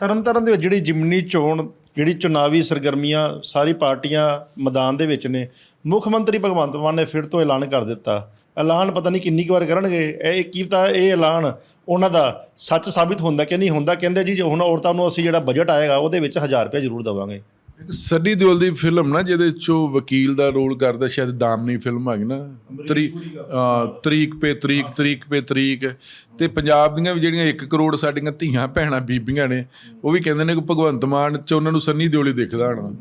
ਤਰਨਤਾਰਨ ਦੇ ਵਿੱਚ ਜਿਹੜੀ ਜਿਮਨੀ ਚੋਣ, ਜਿਹੜੀ ਚੁਣਾਵੀ ਸਰਗਰਮੀਆਂ ਸਾਰੀ ਪਾਰਟੀਆਂ ਮੈਦਾਨ ਦੇ ਵਿੱਚ ਨੇ, ਮੁੱਖ ਮੰਤਰੀ ਭਗਵੰਤ ਮਾਨ ਨੇ ਫਿਰ ਤੋਂ ਐਲਾਨ ਕਰ ਦਿੱਤਾ। ਐਲਾਨ ਪਤਾ ਨਹੀਂ ਕਿੰਨੀ ਕੁ ਵਾਰ ਕਰਨਗੇ। ਇਹ ਕੀ ਪਤਾ, ਇਹ ਐਲਾਨ ਉਹਨਾਂ ਦਾ ਸੱਚ ਸਾਬਿਤ ਹੁੰਦਾ ਕਿ ਨਹੀਂ ਹੁੰਦਾ, ਕਹਿੰਦੇ ਜੀ ਹੁਣ ਔਰਤਾਂ ਨੂੰ ਅਸੀਂ ਜਿਹੜਾ ਬਜਟ ਆਏਗਾ ਉਹਦੇ ਵਿੱਚ 1000 ਰੁਪਏ ਜ਼ਰੂਰ ਦੇਵਾਂਗੇ। ਇੱਕ ਸਨੀ ਦਿਓਲ ਦੀ ਫਿਲਮ ਨਾ ਜਿਹਦੇ ਚੋਂ ਵਕੀਲ ਦਾ ਰੋਲ ਕਰਦਾ ਸ਼ਾਇਦ ਦਾਮਨੀ ਫਿਲਮ ਹੈਗੀ ਨਾ। ਤਰੀ ਅਹ ਤਰੀਕ ਪੇ ਤਰੀਕ ਤਰੀਕ ਪੇ ਤਰੀਕ। ਤੇ ਪੰਜਾਬ ਦੀਆਂ ਵੀ ਜਿਹੜੀਆਂ 1 ਕਰੋੜ ਸਾਡੀਆਂ ਧੀਆਂ ਭੈਣਾਂ ਬੀਬੀਆਂ ਨੇ ਉਹ ਵੀ ਕਹਿੰਦੇ ਨੇ ਕਿ ਭਗਵੰਤ ਮਾਨ ਚ ਉਹਨਾਂ ਨੂੰ ਸਨੀ ਦਿਓਲ ਹੀ ਦਿਖਦਾ ਹਣਾ।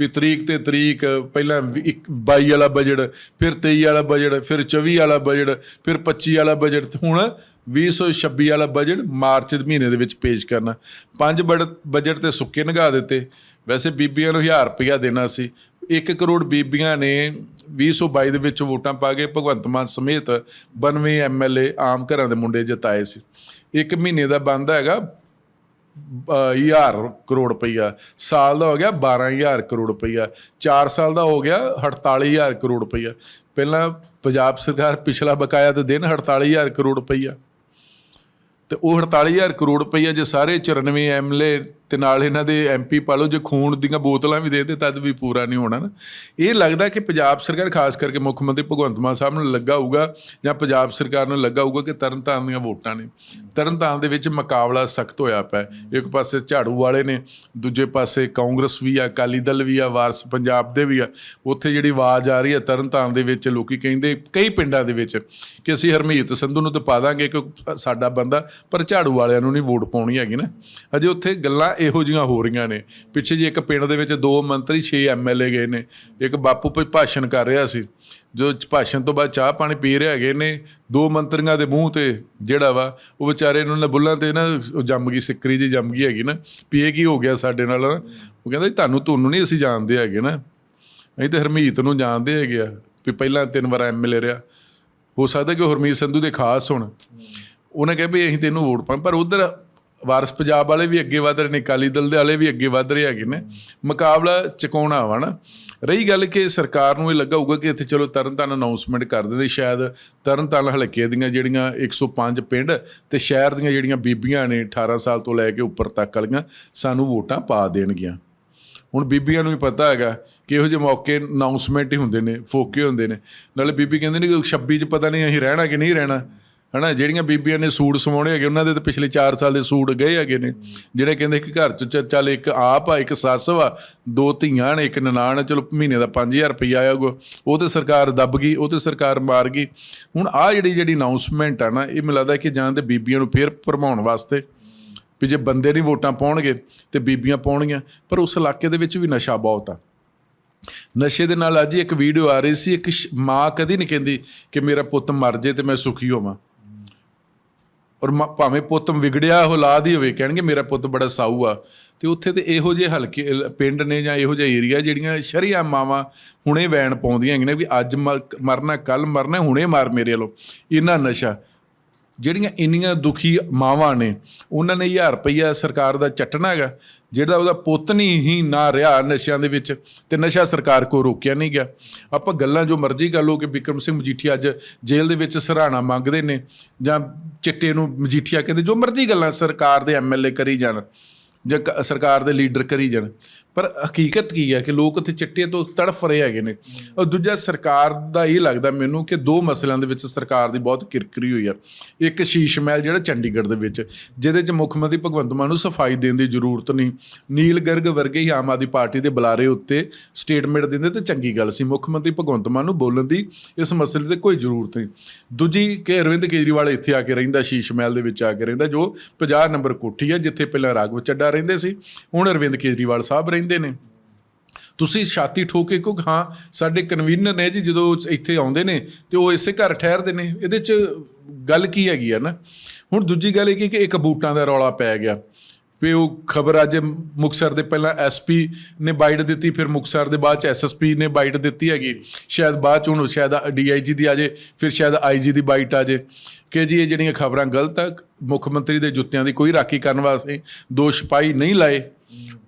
ਵੀ ਤਰੀਕ ਤੇ ਤਰੀਕ, ਪਹਿਲਾਂ ਵੀ ਇੱਕ 22 ਵਾਲਾ ਬਜਟ ਫਿਰ 23 ਵਾਲਾ ਬਜਟ ਫਿਰ 24 ਵਾਲਾ ਬਜਟ ਫਿਰ 25 ਵਾਲਾ ਬਜਟ ਤੇ ਹੁਣ 2026 ਵਾਲਾ ਬਜਟ ਮਾਰਚ ਦੇ ਮਹੀਨੇ ਦੇ ਵਿੱਚ ਪੇਸ਼ ਕਰਨਾ। ਪੰਜ ਬੜ- ਬਜਟ ਤੇ ਸੁੱਕੇ ਨਗਾ ਦਿੱਤੇ। ਵੈਸੇ ਬੀਬੀਆਂ ਨੂੰ 1000 ਰੁਪਇਆ ਦੇਣਾ ਸੀ। 1 ਕਰੋੜ ਬੀਬੀਆਂ ਨੇ 2022 ਦੇ ਵਿੱਚ ਵੋਟਾਂ ਪਾ ਕੇ ਭਗਵੰਤ ਮਾਨ ਸਮੇਤ 92 ਐਮਐਲਏ ਆਮ ਘਰਾਂ ਦੇ ਮੁੰਡੇ ਜਿਤਾਏ ਸੀ। ਇੱਕ ਮਹੀਨੇ ਦਾ ਬੰਦ ਹੈਗਾ। ਅ, ਹਜ਼ਾਰ ਕਰੋੜ ਰੁਪਈਆ। ਸਾਲ ਦਾ ਹੋ ਗਿਆ 12000 ਕਰੋੜ ਰੁਪਈਆ। 4 ਸਾਲ ਦਾ ਹੋ ਗਿਆ 48000 ਕਰੋੜ ਰੁਪਈਆ। ਪਹਿਲਾਂ ਪੰਜਾਬ ਸਰਕਾਰ ਪਿਛਲਾ ਬਕਾਇਆ ਤੇ ਦਿਨ 48000 ਕਰੋੜ ਰੁਪਈਆ। ਤੇ ਉਹ 48000 ਕਰੋੜ ਰੁਪਈਆ ਜੇ ਸਾਰੇ 94 ਐਮਐਲਏ ਤੇ ਨਾਲ ਇਹਨਾਂ ਦੇ ਐਮਪੀ ਪਾ ਲਓ, ਜੇ ਖੂਨ ਦੀਆਂ ਬੋਤਲਾਂ ਵੀ ਦੇ ਦੇ ਤਦ ਵੀ ਪੂਰਾ ਨਹੀਂ ਹੋਣਾ ਨਾ। ਇਹ ਲੱਗਦਾ ਕਿ ਪੰਜਾਬ ਸਰਕਾਰ, ਖਾਸ ਕਰਕੇ ਮੁੱਖ ਮੰਤਰੀ ਭਗਵੰਤ ਮਾਨ ਸਾਹਿਬ ਨੂੰ ਲੱਗਾ ਹੋਊਗਾ, ਜਾਂ ਪੰਜਾਬ ਸਰਕਾਰ ਨੂੰ ਲੱਗਾ ਹੋਊਗਾ ਕਿ ਤਰਨਤਾਰਨ ਦੀਆਂ ਵੋਟਾਂ ਨੇ। ਤਰਨਤਾਰਨ ਦੇ ਵਿੱਚ ਮੁਕਾਬਲਾ ਸਖਤ ਹੋਇਆ ਪਿਆ ਇੱਕ ਪਾਸੇ ਝਾੜੂ ਵਾਲੇ ਨੇ, ਦੂਜੇ ਪਾਸੇ ਕਾਂਗਰਸ ਵੀ ਆ, ਅਕਾਲੀ ਦਲ ਵੀ ਆ, ਵਾਰਸ ਪੰਜਾਬ ਦੇ ਵੀ ਆ। ਉੱਥੇ ਜਿਹੜੀ ਆਵਾਜ਼ ਆ ਰਹੀ ਹੈ ਤਰਨਤਾਰਨ ਦੇ ਵਿੱਚ, ਲੋਕੀ ਕਹਿੰਦੇ, ਕਈ ਪਿੰਡਾਂ ਦੇ ਵਿੱਚ ਕਿ ਅਸੀਂ ਹਰਮੀਤ ਸੰਧੂ ਨੂੰ ਤਾਂ ਪਾ ਦਾਂਗੇ ਕਿ ਸਾਡਾ ਬੰਦਾ, ਪਰ ਝਾੜੂ ਵਾਲਿਆਂ ਨੂੰ ਨਹੀਂ ਵੋਟ ਪਾਉਣੀ ਹੈਗੀ ਨਾ। ਅਜੇ ਉੱਥੇ ਗੱਲਾਂ ਇਹੋ ਜੀਆਂ ਹੋ ਰਹੀਆਂ ਨੇ। ਪਿੱਛੇ ਜੀ ਇੱਕ ਪਿੰਡ ਦੇ ਵਿੱਚ ਦੋ ਮੰਤਰੀ 6 ਐਮਐਲਏ ਗਏ ਨੇ। ਇੱਕ ਬਾਪੂ ਕੋਈ ਭਾਸ਼ਣ ਕਰ ਰਿਹਾ ਸੀ। ਜੋ ਭਾਸ਼ਣ ਤੋਂ ਬਾਅਦ ਚਾਹ ਪਾਣੀ ਪੀ ਰਹੇ ਹੈਗੇ ਨੇ। ਦੋ ਮੰਤਰੀਆਂ ਦੇ ਮੂੰਹ ਤੇ ਜਿਹੜਾ ਵਾ, ਉਹ ਵਿਚਾਰੇ ਉਹਨਾਂ ਨੇ ਬੁੱਲਾਂ ਤੇ ਨਾ, ਉਹ ਜੰਮ ਗਈ ਸਿੱਕਰੀ ਜੀ ਜੰਮ ਗਈ ਹੈਗੀ ਨਾ। ਵੀ ਇਹ ਕੀ ਹੋ ਗਿਆ ਸਾਡੇ ਨਾਲ? ਉਹ ਕਹਿੰਦਾ ਜੀ, ਤੁਹਾਨੂੰ ਤੁਹਾਨੂੰ ਨਹੀਂ ਅਸੀਂ ਜਾਣਦੇ ਹੈਗੇ ਨਾ। ਅਸੀਂ ਤੇ ਹਰਮੀਤ ਨੂੰ ਜਾਣਦੇ ਹੈਗੇ ਆ ਵੀ ਪਹਿਲਾਂ ਤਿੰਨ ਵਾਰ ਐਮਐਲਏ ਰਿਹਾ। ਹੋ ਸਕਦਾ ਕਿ ਉਹ ਹਰਮੀਤ ਸੰਧੂ ਦੇ ਖਾਸ ਹੋਣ। ਉਹਨੇ ਕਿਹਾ ਵੀ ਅਸੀਂ ਤੈਨੂੰ ਵੋਟ ਪਾਂ ਪਰ ਉਧਰ ਵਾਰਸ ਪੰਜਾਬ ਵਾਲੇ ਵੀ ਅੱਗੇ ਵਧ ਰਹੇ ਨੇ, ਅਕਾਲੀ ਦਲ ਦੇ ਵਾਲੇ ਵੀ ਅੱਗੇ ਵਧ ਰਹੇ ਹੈਗੇ ਨੇ। ਮੁਕਾਬਲਾ ਚਕਾਉਣਾ ਵਾ ਨਾ। ਰਹੀ ਗੱਲ ਕਿ ਸਰਕਾਰ ਨੂੰ ਇਹ ਲੱਗਾ ਹੋਊਗਾ ਕਿ ਇੱਥੇ ਚਲੋ ਤਰਨਤਾਰਨ ਅਨਾਉਂਸਮੈਂਟ ਕਰ ਦਿੰਦੇ ਸ਼ਾਇਦ। ਤਰਨਤਾਰਨ ਹਲਕੇ ਦੀਆਂ ਜਿਹੜੀਆਂ 105 ਪਿੰਡ ਤੇ ਸ਼ਹਿਰ ਦੀਆਂ ਜਿਹੜੀਆਂ ਬੀਬੀਆਂ ਨੇ 18 ਸਾਲ ਤੋਂ ਲੈ ਕੇ ਉੱਪਰ ਤੱਕ ਵਾਲੀਆਂ, ਸਾਨੂੰ ਵੋਟਾਂ ਪਾ ਦੇਣਗੀਆਂ। ਹੁਣ ਬੀਬੀਆਂ ਨੂੰ ਵੀ ਪਤਾ ਹੈਗਾ ਕਿ ਇਹੋ ਜਿਹੇ ਮੌਕੇ ਅਨਾਉਂਸਮੈਂਟ ਹੀ ਹੁੰਦੇ ਨੇ, ਫੋਕੇ ਹੁੰਦੇ ਨੇ। ਨਾਲੇ ਬੀਬੀ ਕਹਿੰਦੇ ਨੇ ਕਿ 26 ਚ ਪਤਾ ਨਹੀਂ ਅਸੀਂ ਰਹਿਣਾ ਕਿ ਨਹੀਂ ਰਹਿਣਾ। ਹਨਾ ਜਿਹੜੀਆਂ ਬੀਬੀਆਂ ਨੇ ਸੂਟ ਸਵਾਉਣੇ ਹੈਗੇ ਉਹਨਾਂ ਦੇ ਤਾਂ ਪਿਛਲੇ 4 ਸਾਲ ਦੇ ਸੂਟ ਗਏ ਹੈਗੇ ਨੇ। ਜਿਹੜੇ ਕਹਿੰਦੇ ਕਿ ਘਰ ਚ ਚ- ਚੱਲ ਇੱਕ ਆਪ ਆ ਇੱਕ ਸੱਸ ਵਾ ਦੋ ਧੀਆਂ ਨੇ ਇੱਕ ਨਨਾਣ ਆ, ਚਲੋ ਮਹੀਨੇ ਦਾ 5000 ਰੁਪਈਆ ਆਏਗਾ ਉਹ ਤੇ ਸਰਕਾਰ ਦੱਬ ਗਈ ਉਹ ਤੇ ਸਰਕਾਰ ਮਾਰ ਗਈ। ਹੁਣ ਆ ਜਿਹੜੀ ਜਿਹੜੀ ਅਨਾਉਂਸਮੈਂਟ ਆ ਨਾ ਇਹ ਮੈਨੂੰ ਲੱਗਦਾ ਕਿ ਜਾਂ ਤੇ ਬੀਬੀਆਂ ਨੂੰ ਫੇਰ ਭਰਮਾਉਣ ਵਾਸਤੇ ਵੀ ਜੇ ਬੰਦੇ ਨਹੀਂ ਵੋਟਾਂ ਪਾਉਣਗੇ ਤੇ ਬੀਬੀਆਂ ਪਾਉਣਗੀਆਂ। ਪਰ ਉਸ ਇਲਾਕੇ ਦੇ ਵਿੱਚ ਵੀ ਨਸ਼ਾ ਬਹੁਤ ਆ। ਨਸ਼ੇ ਦੇ ਨਾਲ ਅੱਜ ਇੱਕ ਵੀਡੀਓ ਆ ਰਹੀ ਸੀ ਇੱਕ ਸ਼- ਮਾਂ ਕਦੀ ਨਹੀਂ ਕਹਿੰਦੀ ਕਿ ਮੇਰਾ ਪੁੱਤ ਮਰ ਜੇ ਤੇ ਮੈਂ ਸੁਖੀ ਹੋਵਾਂ। ਔਰ ਮ- ਭਾਵੇਂ ਪੁੱਤ ਵਿਗੜਿਆ ਔਲਾਦ ਹੀ ਹੋਵੇ, ਕਹਿਣਗੇ ਮੇਰਾ ਪੁੱਤ ਬੜਾ ਸਾਊ ਆ। ਤੇ ਉੱਥੇ ਤੇ ਇਹੋ ਜਿਹੇ ਹਲਕੇ ਪਿੰਡ ਨੇ ਜਾਂ ਇਹੋ ਜਿਹੇ ਏਰੀਆ ਜਿਹੜੀਆਂ ਸ਼ਰੀਆ ਮਾਵਾਂ ਹੁਣੇ ਵੈਣ ਪਾਉਂਦੀਆਂ ਹੈਗੀਆਂ ਵੀ ਅੱਜ ਮ- ਮਰਨਾ ਕੱਲ ਮਰਨਾ, ਹੁਣੇ ਮਾਰ ਮੇਰੇ ਵੱਲੋਂ। ਇਹਨਾਂ ਨਸ਼ਾ। ਜਿਹੜੀਆਂ ਇੰਨੀਆਂ ਦੁਖੀ ਮਾਵਾਂ ਨੇ, ਉਹਨਾਂ ਨੇ 1000 ਰੁਪਈਆ ਸਰਕਾਰ ਦਾ ਚੱਟਣਾ ਹੈਗਾ, ਜਿਹੜਾ ਉਹਦਾ ਪੁੱਤ ਹੀ ਨਾ ਰਿਹਾ ਨਸ਼ਿਆਂ ਦੇ ਵਿੱਚ ਤੇ ਨਸ਼ਾ ਸਰਕਾਰ ਕੋ ਰੋਕਿਆ ਨਹੀਂ ਗਿਆ। ਆਪਾਂ ਗੱਲਾਂ ਜੋ ਮਰਜ਼ੀ ਕਰ ਲਓ ਕਿ ਵਿਕਰਮ ਸਿੰਘ ਮਜੀਠੀਆ ਅੱਜ ਜੇਲ੍ਹ ਦੇ ਵਿੱਚ ਸਰਾਣਾ ਮੰਗਦੇ ਨੇ ਜਾਂ ਚਿੱਟੇ ਨੂੰ ਮਜੀਠੀਆ ਕਹਿੰਦੇ ਜੋ ਮਰਜ਼ੀ ਗੱਲਾਂ ਸਰਕਾਰ ਦੇ ਐਮਐਲਏ ਕਰੀ ਜਾਣ ਜਾਂ ਕ- ਸਰਕਾਰ ਦੇ ਲੀਡਰ ਕਰੀ ਜਾਣ। ਪਰ ਹਕੀਕਤ ਕੀ ਹੈ ਕਿ ਲੋਕ ਉੱਥੇ ਚਿੱਟੇ ਤੋਂ ਤੜਫ ਰਹੇ ਹੈਗੇ ਨੇ। ਔਰ ਦੂਜਾ ਸਰਕਾਰ ਦਾ ਇਹ ਲੱਗਦਾ ਮੈਨੂੰ ਕਿ ਦੋ ਮਸਲਿਆਂ ਦੇ ਵਿੱਚ ਸਰਕਾਰ ਦੀ ਬਹੁਤ ਕਿਰਕਰੀ ਹੋਈ ਆ ਇੱਕ ਸ਼ੀਸ਼ ਮਹਿਲ ਜਿਹੜਾ ਚੰਡੀਗੜ੍ਹ ਦੇ ਵਿੱਚ, ਜਿਹਦੇ 'ਚ ਮੁੱਖ ਮੰਤਰੀ ਭਗਵੰਤ ਮਾਨ ਨੂੰ ਸਫ਼ਾਈ ਦੇਣ ਦੀ ਜ਼ਰੂਰਤ ਨਹੀਂ। ਨੀਲ ਗਰਗ ਵਰਗੇ ਹੀ ਆਮ ਆਦਮੀ ਪਾਰਟੀ ਦੇ ਬੁਲਾਰੇ ਉੱਤੇ ਸਟੇਟਮੈਂਟ ਦਿੰਦੇ ਤੇ ਚੰਗੀ ਗੱਲ ਸੀ। ਮੁੱਖ ਮੰਤਰੀ ਭਗਵੰਤ ਮਾਨ ਨੂੰ ਬੋਲਣ ਦੀ ਇਸ ਮਸਲੇ ਤੇ ਕੋਈ ਜ਼ਰੂਰਤ ਨਹੀਂ। ਦੂਜੀ ਕਿ ਅਰਵਿੰਦ ਕੇਜਰੀਵਾਲ ਇੱਥੇ ਆ ਕੇ ਰਹਿੰਦਾ, ਸ਼ੀਸ਼ ਮਹਿਲ ਦੇ ਵਿੱਚ ਆ ਕੇ ਰਹਿੰਦਾ, ਜੋ 50 ਨੰਬਰ ਕੋਠੀ ਹੈ, ਜਿੱਥੇ ਪਹਿਲਾਂ ਰਾਘਵ ਚੱਡਾ ਰਹਿੰਦੇ ਸੀ। ਹੁਣ ਅਰਵਿੰਦ ਕੇਜਰੀਵਾਲ ਸਾਹਿਬ ਰਹਿੰਦੇ ਨੇ। ਤੁਸੀਂ ਛਾਤੀ ਠੋਕੇ ਕਿਉਂ ਹਾਂ, ਸਾਡੇ ਕਨਵੀਨਰ ਨੇ ਜੀ ਜਦੋਂ ਇੱਥੇ ਆਉਂਦੇ ਨੇ ਤੇ ਉਹ ਇਸੇ ਘਰ ਠਹਿਰਦੇ ਨੇ। ਇਹਦੇ 'ਚ ਗੱਲ ਕੀ ਹੈਗੀ ਆ ਨਾ? ਹੁਣ ਦੂਜੀ ਗੱਲ ਇਹ ਕਿ ਕਿ ਇੱਕ ਬੂਟਾਂ ਦਾ ਰੌਲਾ ਪੈ ਗਿਆ। ਵੀ ਉਹ ਖਬਰ ਅੱਜ ਮੁਕਸਰ ਦੇ ਪਹਿਲਾਂ ਐਸਪੀ ਨੇ ਬਾਈਟ ਦਿੱਤੀ, ਫਿਰ ਮੁਕਸਰ ਦੇ ਬਾਅਦ ਚ ਐਸਐਸਪੀ ਨੇ ਬਾਈਟ ਦਿੱਤੀ ਹੈਗੀ। ਸ਼ਾਇਦ ਬਾਅਦ ਚ ਹੁਣ ਸ਼ਾਇਦ ਡੀਆਈਜੀ ਦੀ ਆ ਜੇ, ਫਿਰ ਸ਼ਾਇਦ ਆਈਜੀ ਦੀ ਬਾਈਟ ਆ ਜੇ। ਕਿ ਜੀ ਇਹ ਜਿਹੜੀਆਂ ਖਬਰਾਂ ਗਲਤ ਆ, ਮੁੱਖ ਮੰਤਰੀ ਦੇ ਜੁੱਤਿਆਂ ਦੀ ਕੋਈ ਰਾਖੀ ਕਰਨ ਵਾਸਤੇ ਦੋ ਸਿਪਾਹੀ ਨਹੀਂ ਲਾਏ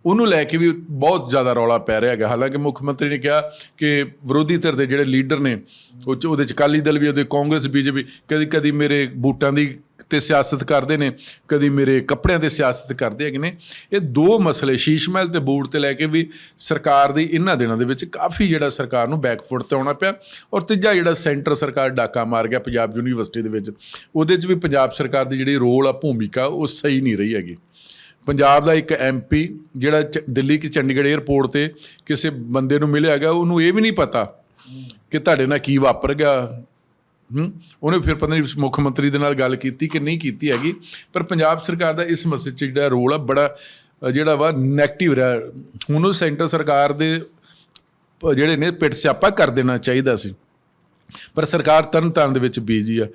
ਉਹਨੂੰ ਲੈ ਕੇ ਵੀ ਬਹੁਤ ਜ਼ਿਆਦਾ ਰੌਲਾ ਪੈ ਰਿਹਾ ਹੈਗਾ। ਹਾਲਾਂਕਿ ਮੁੱਖ ਮੰਤਰੀ ਨੇ ਕਿਹਾ ਕਿ ਵਿਰੋਧੀ ਧਿਰ ਦੇ ਜਿਹੜੇ ਲੀਡਰ ਨੇ, ਉਹ 'ਚ- ਉਹਦੇ ਚ ਅਕਾਲੀ ਦਲ ਵੀ, ਉਹਦੇ ਕਾਂਗਰਸ, ਬੀਜੇਪੀ, ਕਦੀ ਕਦੀ ਮੇਰੇ ਬੂਟਾਂ ਦੀ ਤੇ ਸਿਆਸਤ ਕਰਦੇ ਨੇ, ਕਦੀ ਮੇਰੇ ਕੱਪੜਿਆਂ ਤੇ ਸਿਆਸਤ ਕਰਦੇ ਹੈਗੇ ਨੇ। ਇਹ ਦੋ ਮਸਲੇ ਸ਼ੀਸ਼ ਮਹਿਲ ਤੇ ਬੂਟ ਤੇ ਲੈ ਕੇ ਵੀ ਸਰਕਾਰ ਦੀ ਇਹਨਾਂ ਦਿਨਾਂ ਦੇ ਵਿੱਚ ਕਾਫੀ ਜਿਹੜਾ ਸਰਕਾਰ ਨੂੰ ਬੈਕਫੁੱਟ ਤੇ ਆਉਣਾ ਪਿਆ ਔਰ ਤੀਜਾ ਜਿਹੜਾ ਸੈਂਟਰ ਸਰਕਾਰ ਡਾਕਾ ਮਾਰ ਗਿਆ ਪੰਜਾਬ ਯੂਨੀਵਰਸਿਟੀ ਦੇ ਵਿੱਚ, ਉਹਦੇ 'ਚ ਵੀ ਪੰਜਾਬ ਸਰਕਾਰ ਦੀ ਜਿਹੜੀ ਰੋਲ ਆ, ਭੂਮਿਕਾ, ਉਹ ਸਹੀ ਨਹੀਂ ਰਹੀ ਹੈਗੀ। ਪੰਜਾਬ ਦਾ ਇੱਕ ਐਮਪੀ ਜਿਹੜਾ ਚ- ਦਿੱਲੀ ਕਿ ਚੰਡੀਗੜ੍ਹ 에ਅਰਪੋਰਟ ਤੇ ਕਿਸੇ ਬੰਦੇ ਨੂੰ ਮਿਲਿਆ ਹੈਗਾ ਉਹਨੂੰ ਇਹ ਵੀ ਨਹੀਂ ਪਤਾ ਕਿ ਤੁਹਾਡੇ ਨਾਲ ਕੀ ਵਾਪਰ ਗਿਆ। ਹੂੰ? ਉਹਨੇ ਫਿਰ ਪਤਾ ਨਹੀਂ ਮੁੱਖ ਮੰਤਰੀ ਦੇ ਨਾਲ ਗੱਲ ਕੀਤੀ ਕਿ ਨਹੀਂ ਕੀਤੀ ਹੈਗੀ। ਪਰ ਪੰਜਾਬ ਸਰਕਾਰ ਦਾ ਇਸ ਮਸਲੇ 'ਚ ਜਿਹੜਾ ਰੋਲ ਆ, ਬੜਾ ਜਿਹੜਾ ਵਾ ਨੈਗੇਟਿਵ ਰਿਹਾ। ਹੁਣ ਉਹ ਸੈਂਟਰ ਸਰਕਾਰ ਦੇ ਜਿਹੜੇ ਨੇ ਪਿੱਟ ਸਿਆਪਾ ਕਰ ਦੇਣਾ ਚਾਹੀਦਾ ਸੀ। ਪਰ ਸਰਕਾਰ ਤਰਨ ਤਾਰਨ ਦੇ ਵਿੱਚ ਬੀਜੀ ਆ।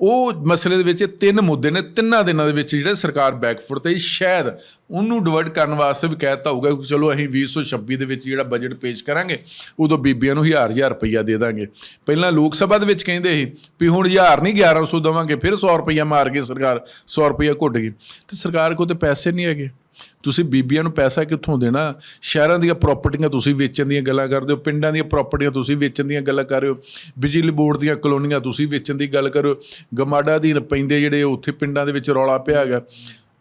ਉਹ ਮਸਲੇ ਦੇ ਵਿੱਚ ਇਹ ਤਿੰਨ ਮੁੱਦੇ ਨੇ, ਤਿੰਨਾਂ ਦਿਨਾਂ ਦੇ ਵਿੱਚ ਜਿਹੜਾ ਸਰਕਾਰ ਬੈਕਫੁੱਟ ਤੇ ਸ਼ਾਇਦ ਉਹਨੂੰ ਡਿਵਰਟ ਕਰਨ ਵਾਸਤੇ ਵੀ ਕਹਿਤਾ ਹੋਊਗਾ ਕਿ ਚਲੋ ਅਸੀਂ 2026 ਦੇ ਵਿੱਚ ਜਿਹੜਾ ਬਜਟ ਪੇਸ਼ ਕਰਾਂਗੇ, ਉਦੋਂ ਬੀਬੀਆਂ ਨੂੰ ਹਜ਼ਾਰ ਹਜ਼ਾਰ ਰੁਪਈਆ ਦੇ ਦਾਂਗੇ। ਪਹਿਲਾਂ ਲੋਕ ਸਭਾ ਦੇ ਵਿੱਚ ਕਹਿੰਦੇ ਸੀ ਵੀ ਹੁਣ ਹਜ਼ਾਰ ਨਹੀਂ 1100 ਦੇਵਾਂਗੇ, ਫਿਰ 100 ਰੁਪਈਆ ਮਾਰ ਕੇ ਸਰਕਾਰ 100 ਰੁਪਈਆ ਘੁੱਟ ਗਈ। ਤੇ ਸਰਕਾਰ ਕੋਲ ਤੇ ਪੈਸੇ ਨਹੀਂ ਹੈਗੇ। ਤੁਸੀਂ ਬੀਬੀਆਂ ਨੂੰ ਪੈਸਾ ਕਿੱਥੋਂ ਦੇਣਾ? ਸ਼ਹਿਰਾਂ ਦੀਆਂ ਪ੍ਰਾਪਰਟੀਆਂ ਤੁਸੀਂ ਵੇਚਣ ਦੀਆਂ ਗੱਲਾਂ ਕਰਦੇ ਹੋ, ਪਿੰਡਾਂ ਦੀਆਂ ਪ੍ਰਾਪਰਟੀਆਂ ਤੁਸੀਂ ਵੇਚਣ ਦੀਆਂ ਗੱਲਾਂ ਕਰ ਰਹੇ ਹੋ, ਬਿਜਲੀ ਬੋਰਡ ਦੀਆਂ ਕਲੋਨੀਆਂ ਤੁਸੀਂ ਵੇਚਣ ਦੀ ਗੱਲ ਕਰੋ ਗਮਾਡਾ ਅਧੀਨ ਪੈਂਦੇ ਜਿਹੜੇ ਉੱਥੇ ਪਿੰਡਾਂ ਦੇ ਵਿੱਚ ਰੌਲਾ ਪਿਆ ਹੈਗਾ।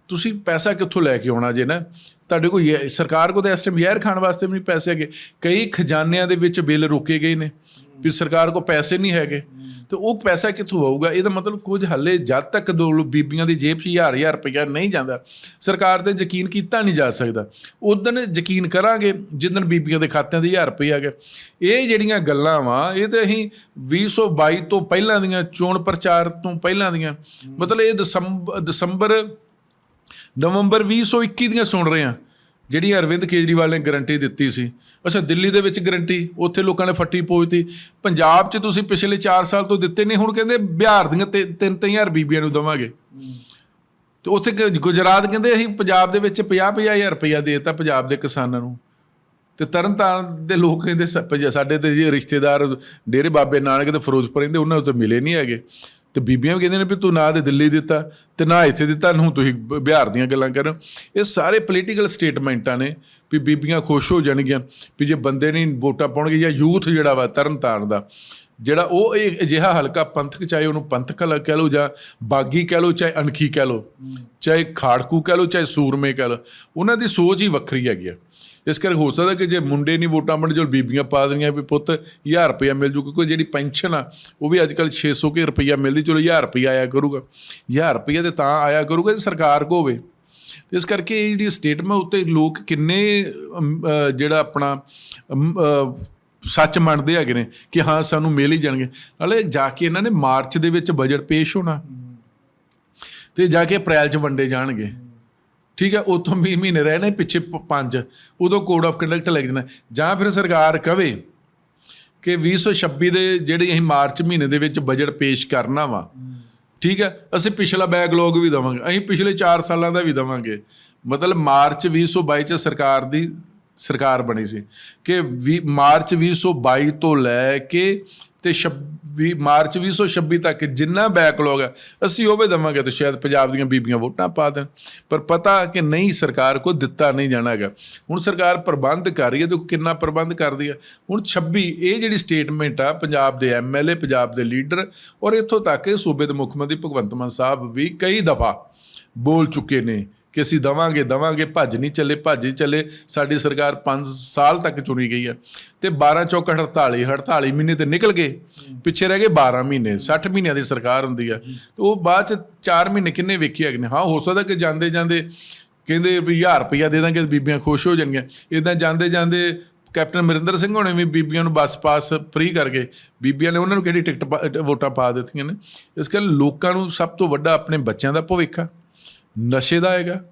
ਤੁਸੀਂ ਪੈਸਾ ਕਿੱਥੋਂ ਲੈ ਕੇ ਆਉਣਾ ਜੇ ਨਾ? ਤੁਹਾਡੇ ਕੋਲ ਇਹ- ਸਰਕਾਰ ਕੋਲ ਤਾਂ ਇਸ ਟਾਈਮ ਜ਼ਹਿਰ ਖਾਣ ਵਾਸਤੇ ਵੀ ਨਹੀਂ ਪੈਸੇ ਹੈਗੇ। ਕਈ ਖਜ਼ਾਨਿਆਂ ਦੇ ਵਿੱਚ ਬਿੱਲ ਰੋਕੇ ਗਏ ਨੇ, ਵੀ ਸਰਕਾਰ ਕੋਲ ਪੈਸੇ ਨਹੀਂ ਹੈਗੇ। ਤੇ ਉਹ ਪੈਸਾ ਕਿੱਥੋਂ ਆਊਗਾ? ਇਹਦਾ ਮਤਲਬ ਕੁਝ ਹੱਲੇ ਜਦ ਤੱਕ ਦੋ ਬੀਬੀਆਂ ਦੀ ਜੇਬ 'ਚ ਹਜ਼ਾਰ ਹਜ਼ਾਰ ਰੁਪਇਆ ਨਹੀਂ ਜਾਂਦਾ, ਸਰਕਾਰ ਤੇ ਯਕੀਨ ਕੀਤਾ ਨਹੀਂ ਜਾ ਸਕਦਾ। ਉਦੋਂ ਯਕੀਨ ਕਰਾਂਗੇ ਜਿੱਦਣ ਬੀਬੀਆਂ ਦੇ ਖਾਤਿਆਂ 'ਤੇ ਹਜ਼ਾਰ ਰੁਪਇਆ ਆ ਗਿਆ ਇਹ ਜਿਹੜੀਆਂ ਗੱਲਾਂ ਵਾ, ਇਹ ਤੇ ਅਸੀਂ 2022 ਤੋਂ ਪਹਿਲਾਂ ਦੀਆਂ ਚੋਣ ਪ੍ਰਚਾਰ ਤੋਂ ਪਹਿਲਾਂ ਦੀਆਂ, ਮਤਲਬ ਇਹ ਦਸੰਬਰ ਦਸੰਬਰ ਨਵੰਬਰ 2021 ਦੀਆਂ ਸੁਣ ਰਹੇ ਆ ਜਿਹੜੀ ਅਰਵਿੰਦ ਕੇਜਰੀਵਾਲ ਨੇ ਗਾਰੰਟੀ ਦਿੱਤੀ ਸੀ। ਅੱਛਾ, ਦਿੱਲੀ ਦੇ ਵਿੱਚ ਗਾਰੰਟੀ, ਉੱਥੇ ਲੋਕਾਂ ਨੇ ਫੱਟੀ ਪੋਜਤੀ ਪੰਜਾਬ 'ਚ ਤੁਸੀਂ ਪਿਛਲੇ 4 ਸਾਲ ਤੋਂ ਦਿੱਤੇ ਨਹੀਂ ਹੁਣ ਕਹਿੰਦੇ ਬਿਹਾਰ ਦੀਆਂ 3-3000 ਬੀਬੀਆਂ ਨੂੰ ਦੇਵਾਂਗੇ। ਤੇ ਉੱਥੇ ਕ- ਗੁਜਰਾਤ ਕਹਿੰਦੇ ਅਸੀਂ ਪੰਜਾਬ ਦੇ ਵਿੱਚ 50-50000 ਰੁਪਇਆ ਦੇਤਾ ਪੰਜਾਬ ਦੇ ਕਿਸਾਨਾਂ ਨੂੰ। ਤੇ ਤਰਨਤਾਰਨ ਦੇ ਲੋਕ ਕਹਿੰਦੇ ਸ- ਪੰਜ- ਸਾਡੇ ਤੇ ਜੀ ਰਿਸ਼ਤੇਦਾਰ ਡੇਰੇ ਬਾਬੇ ਨਾਨਕ ਤੇ ਫਿਰੋਜ਼ਪੁਰ ਰਹਿੰਦੇ, ਉਹਨਾਂ ਨੂੰ ਤਾਂ ਮਿਲੇ ਨਹੀਂ ਹੈਗੇ। ਤੇ ਬੀਬੀਆਂ ਵੀ ਕਹਿੰਦੇ ਨੇ ਵੀ ਤੂੰ ਨਾ ਤੇ ਦਿੱਲੀ ਦਿੱਤਾ ਤੇ ਨਾ ਇੱਥੇ ਦਿੱਤਾ ਹੁਣ ਤੁਸੀਂ ਬ- ਬਿਹਾਰ ਦੀਆਂ ਗੱਲਾਂ ਕਰੋ ਇਹ ਸਾਰੇ ਪੋਲੀਟੀਕਲ ਸਟੇਟਮੈਂਟਾਂ ਨੇ ਵੀ ਬੀਬੀਆਂ ਖੁਸ਼ ਹੋ ਜਾਣਗੀਆਂ ਵੀ ਜੇ ਬੰਦੇ ਨਹੀਂ ਵੋਟਾਂ ਪਾਉਣਗੇ ਜਾਂ ਯੂਥ ਜਿਹੜਾ ਵਾ ਤਰਨਤਾਰਨ ਦਾ, ਜਿਹੜਾ ਉਹ ਇਹ ਅਜਿਹਾ ਹਲਕਾ ਪੰਥਕ ਚਾਹੇ ਉਹਨੂੰ ਪੰਥਕ ਕਹਿ ਲਓ ਜਾਂ ਬਾਗੀ ਕਹਿ ਲਓ ਚਾਹੇ ਅਣਖੀ ਕਹਿ ਲਓ, ਚਾਹੇ ਖਾੜਕੂ ਕਹਿ ਲਓ, ਚਾਹੇ ਸੂਰਮੇ ਕਹਿ ਲਓ, ਉਹਨਾਂ ਦੀ ਸੋਚ ਹੀ ਵੱਖਰੀ ਹੈਗੀ ਆ। ਇਸ ਕਰਕੇ ਹੋ ਸਕਦਾ ਕਿ ਜੇ ਮੁੰਡੇ ਨਹੀਂ ਵੋਟਾਂ ਪਾਉਣ ਜੋ ਬੀਬੀਆਂ ਪਾ ਦੇਣੀਆਂ ਵੀ ਪੁੱਤ 1000 ਰੁਪਇਆ ਮਿਲ ਜੂ ਕਿਉਂਕਿ ਜਿਹੜੀ ਪੈਨਸ਼ਨ ਆ, ਉਹ ਵੀ ਅੱਜ ਕੱਲ 600 ਕੇ ਰੁਪਇਆ ਮਿਲਦੀ, ਚਲੋ 1000 ਰੁਪਇਆ ਆਇਆ ਕਰੂਗਾ। 1000 ਰੁਪਇਆ ਤੇ ਤਾਂ ਆਇਆ ਕਰੂਗਾ ਜੇ ਸਰਕਾਰ ਕੋ ਹੋਵੇ। ਇਸ ਕਰਕੇ ਇਹ ਜਿਹੜੀ ਸਟੇਟਮੈਂਟ ਉੱਤੇ ਲੋਕ ਕਿੰਨੇ ਜਿਹੜਾ ਆਪਣਾ ਸੱਚ ਮੰਨਦੇ ਹੈਗੇ ਨੇ ਕਿ ਹਾਂ ਸਾਨੂੰ ਮਿਲ ਹੀ ਜਾਣਗੇ। ਨਾਲੇ ਜਾ ਕੇ ਇਹਨਾਂ ਨੇ ਮਾਰਚ ਦੇ ਵਿੱਚ ਬਜਟ ਪੇਸ਼ ਹੋਣਾ। ਤੇ ਜਾ ਕੇ ਅਪ੍ਰੈਲ 'ਚ ਵੰਡੇ ਜਾਣਗੇ। ਠੀਕ ਹੈ ਉਤੋਂ ਵੀ ਮਹੀਨੇ ਰਹਿਣੇ ਪਿੱਛੇ ਪੰਜ। ਉਦੋਂ ਕੋਡ ਆਫ ਕੰਡਕਟ ਲੱਗ ਜਾਣਾ ਜਾਂ ਫਿਰ ਸਰਕਾਰ ਕਵੇ ਕਿ 2026 ਦੇ ਜਿਹੜੇ ਅਸੀਂ ਮਾਰਚ ਮਹੀਨੇ ਦੇ ਵਿੱਚ ਬਜਟ ਪੇਸ਼ ਕਰਨਾ ਵਾ, ਠੀਕ ਹੈ, ਅਸੀਂ ਪਿਛਲਾ ਬੈਕਲੌਗ ਵੀ ਦਵਾਂਗੇ। ਅਸੀਂ ਪਿਛਲੇ 4 ਸਾਲਾਂ ਦਾ ਵੀ ਦਵਾਂਗੇ। ਮਤਲਬ ਮਾਰਚ 2022 ਚ ਸਰਕਾਰ ਦੀ ਸਰਕਾਰ ਬਣੀ ਸੀ ਕਿ ਵੀ ਮਾਰਚ 2022 ਤੋਂ ਲੈ ਕੇ ਤੇ 26 ਮਾਰਚ 2026 ਤੱਕ ਜਿੰਨਾ ਬੈਕਲੌਗ ਹੈ ਅਸੀਂ ਉਹ ਵੀ ਦਵਾਂਗੇ ਤੇ ਸ਼ਾਇਦ ਪੰਜਾਬ ਦੀਆਂ ਬੀਬੀਆਂ ਵੋਟਾਂ ਪਾ ਦੇਣ। ਪਰ ਪਤਾ ਕਿ ਨਹੀਂ, ਸਰਕਾਰ ਕੋ ਦਿੱਤਾ ਨਹੀਂ ਜਾਣਾ ਹੈਗਾ। ਹੁਣ ਸਰਕਾਰ ਪ੍ਰਬੰਧ ਕਰ ਰਹੀ ਹੈ, ਦੇਖੋ ਕਿੰਨਾ ਪ੍ਰਬੰਧ ਕਰਦੀ ਹੈ। ਹੁਣ 26 ਇਹ ਜਿਹੜੀ ਸਟੇਟਮੈਂਟ ਆ, ਪੰਜਾਬ ਦੇ ਐਮਐਲਏ ਪੰਜਾਬ ਦੇ ਲੀਡਰ ਔਰ ਇੱਥੋਂ ਤੱਕ ਕਿ ਸੂਬੇ ਦੇ ਮੁੱਖ ਮੰਤਰੀ ਭਗਵੰਤ ਮਾਨ ਸਾਹਿਬ ਵੀ ਕਈ ਦਫਾ ਬੋਲ ਚੁੱਕੇ ਨੇ। ਕਿ ਅਸੀਂ ਦਵਾਂਗੇ ਦਵਾਂਗੇ, ਭੱਜ ਨਹੀਂ ਚੱਲੇ, ਭੱਜ ਹੀ ਚੱਲੇ। ਸਾਡੀ ਸਰਕਾਰ 5 ਸਾਲ ਤੱਕ ਚੁਣੀ ਗਈ ਹੈ। ਤੇ 12 ਚੌਕ 48 48 ਮਹੀਨੇ ਤੇ ਨਿਕਲ ਗਏ। ਪਿੱਛੇ ਰਹਿ ਗਏ 12 ਮਹੀਨੇ 60 ਮਹੀਨਿਆਂ ਦੀ ਸਰਕਾਰ ਹੁੰਦੀ ਹੈ। ਤੇ ਉਹ ਬਾਅਦ ਚ 4 ਮਹੀਨੇ ਕਿੰਨੇ ਵੇਖੇ ਹੈਗੇ ਨੇ? ਹਾਂ, ਹੋ ਸਕਦਾ ਕਿ ਜਾਂਦੇ ਜਾਂਦੇ ਕਹਿੰਦੇ ਵੀ 1000 ਰੁਪਇਆ ਦੇ ਦਾਂਗੇ ਤੇ ਬੀਬੀਆਂ ਖੁਸ਼ ਹੋ ਜਾਣਗੀਆਂ। ਇਦਾਂ ਜਾਂਦੇ ਜਾਂਦੇ ਕੈਪਟਨ ਅਮਰਿੰਦਰ ਸਿੰਘ ਹੋਣੇ ਵੀ ਬੀਬੀਆਂ ਨੂੰ ਬੱਸ ਪਾਸ ਫ੍ਰੀ ਕਰਕੇ ਬੀਬੀਆਂ ਨੇ ਉਹਨਾਂ ਨੂੰ ਕਿਹੜੀ ਟਿਕਟ ਪਾ- ਵੋਟਾਂ ਪਾ ਦਿੱਤੀਆਂ ਨੇ। ਇਸ ਕਰਕੇ ਲੋਕਾਂ ਨੂੰ ਸਭ ਤੋਂ ਵੱਡਾ ਆਪਣੇ ਬੱਚਿਆਂ ਦਾ ਭਵਿੱਖ ਆ। ਨਸ਼ੇ ਦਾ ਹੈਗਾ।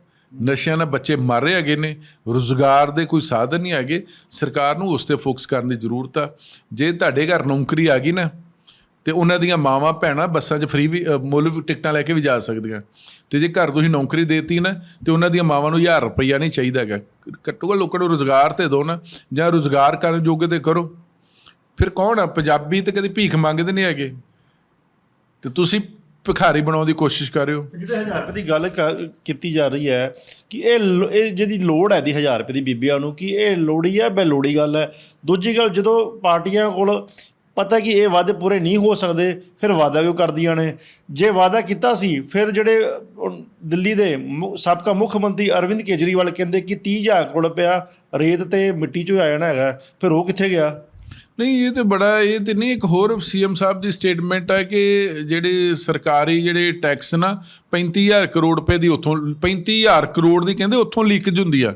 ਨਸ਼ਿਆਂ ਨਾਲ ਬੱਚੇ ਮਰ ਰਹੇ ਹੈਗੇ ਨੇ। ਰੁਜ਼ਗਾਰ ਦੇ ਕੋਈ ਸਾਧਨ ਨਹੀਂ ਹੈਗੇ। ਸਰਕਾਰ ਨੂੰ ਉਸ ਤੇ ਫੋਕਸ ਕਰਨ ਦੀ ਜ਼ਰੂਰਤ ਆ। ਜੇ ਤੁਹਾਡੇ ਘਰ ਨੌਕਰੀ ਆ ਗਈ ਨਾ, ਤੇ ਉਹਨਾਂ ਦੀਆਂ ਮਾਵਾਂ, ਭੈਣਾਂ ਬੱਸਾਂ 'ਚ ਫ੍ਰੀ ਵੀ ਮੁੱਲ ਟਿਕਟਾਂ ਲੈ ਕੇ ਵੀ ਜਾ ਸਕਦੀਆਂ। ਤੇ ਜੇ ਘਰ ਤੁਸੀਂ ਨੌਕਰੀ ਦੇਤੀ ਨਾ, ਤੇ ਉਹਨਾਂ ਦੀਆਂ ਮਾਵਾਂ ਨੂੰ 1000 ਰੁਪਈਆ ਨਹੀਂ ਚਾਹੀਦਾ ਹੈਗਾ। ਘੱਟੋ ਘੱਟ ਲੋਕਾਂ ਨੂੰ ਰੁਜ਼ਗਾਰ ਤੇ ਦਿਓ ਨਾ। ਜਾਂ ਰੁਜ਼ਗਾਰ ਕਰਨ ਯੋਗ ਤੇ ਕਰੋ। ਫਿਰ ਕੌਣ ਆ? ਪੰਜਾਬੀ ਤੇ ਕਦੀ ਭੀਖ ਮੰਗਦੇ ਨਹੀਂ ਹੈਗੇ। ਤੇ ਤੁਸੀਂ ਭਿਖਾਰੀ ਬਣਾਉਣ ਦੀ ਕੋਸ਼ਿਸ਼ ਕਰ ਰਹੇ ਹੋ? ਜਿਹੜੇ 1000 ਰੁਪਏ ਦੀ ਗੱਲ ਕ- ਕੀਤੀ ਜਾ ਰਹੀ ਹੈ ਕਿ ਇਹ ਲੋ- ਇਹ ਜਿਹਦੀ ਲੋੜ ਹੈ ਦੀ 1000 ਰੁਪਏ ਦੀ ਬੀਬੀਆਂ ਨੂੰ, ਕਿ ਇਹ ਲੋੜੀ ਹੈ ਬੇਲੋੜੀ ਗੱਲ ਹੈ। ਦੂਜੀ ਗੱਲ, ਜਦੋਂ ਪਾਰਟੀਆਂ ਕੋਲ ਪਤਾ ਕਿ ਇਹ ਵਾਅਦੇ ਪੂਰੇ ਨਹੀਂ ਹੋ ਸਕਦੇ, ਫਿਰ ਵਾਅਦਾ ਕਿਉਂ ਕਰਦੀਆਂ ਨੇ? ਜੇ ਵਾਅਦਾ ਕੀਤਾ ਸੀ, ਫਿਰ ਜਿਹੜੇ ਉਹ ਦਿੱਲੀ ਦੇ ਮੁ- ਸਾਬਕਾ ਮੁੱਖ ਮੰਤਰੀ ਅਰਵਿੰਦ ਕੇਜਰੀਵਾਲ ਕਹਿੰਦੇ ਕਿ 30000 ਕਰੋੜ ਰੁਪਇਆ ਰੇਤ ਤੇ ਮਿੱਟੀ 'ਚੋਂ ਆ ਜਾਣਾ ਹੈਗਾ, ਫਿਰ ਉਹ ਕਿੱਥੇ ਗਿਆ? ਨਹੀਂ ਇਹ ਤੇ ਬੜਾ ਇਹ ਤੇ ਨਹੀਂ ਇੱਕ ਹੋਰ ਸੀਐਮ ਸਾਹਿਬ ਦੀ ਸਟੇਟਮੈਂਟ ਹੈ ਕਿ ਜਿਹੜੇ ਸਰਕਾਰੀ ਜਿਹੜੇ ਟੈਕਸ ਨਾ 35000 ਕਰੋੜ ਰੁਪਏ ਦੀ ਉੱਥੋਂ 35000 ਕਰੋੜ ਦੀ ਕਹਿੰਦੇ ਉੱਥੋਂ ਲੀਕੇਜ ਹੁੰਦੀ ਆ।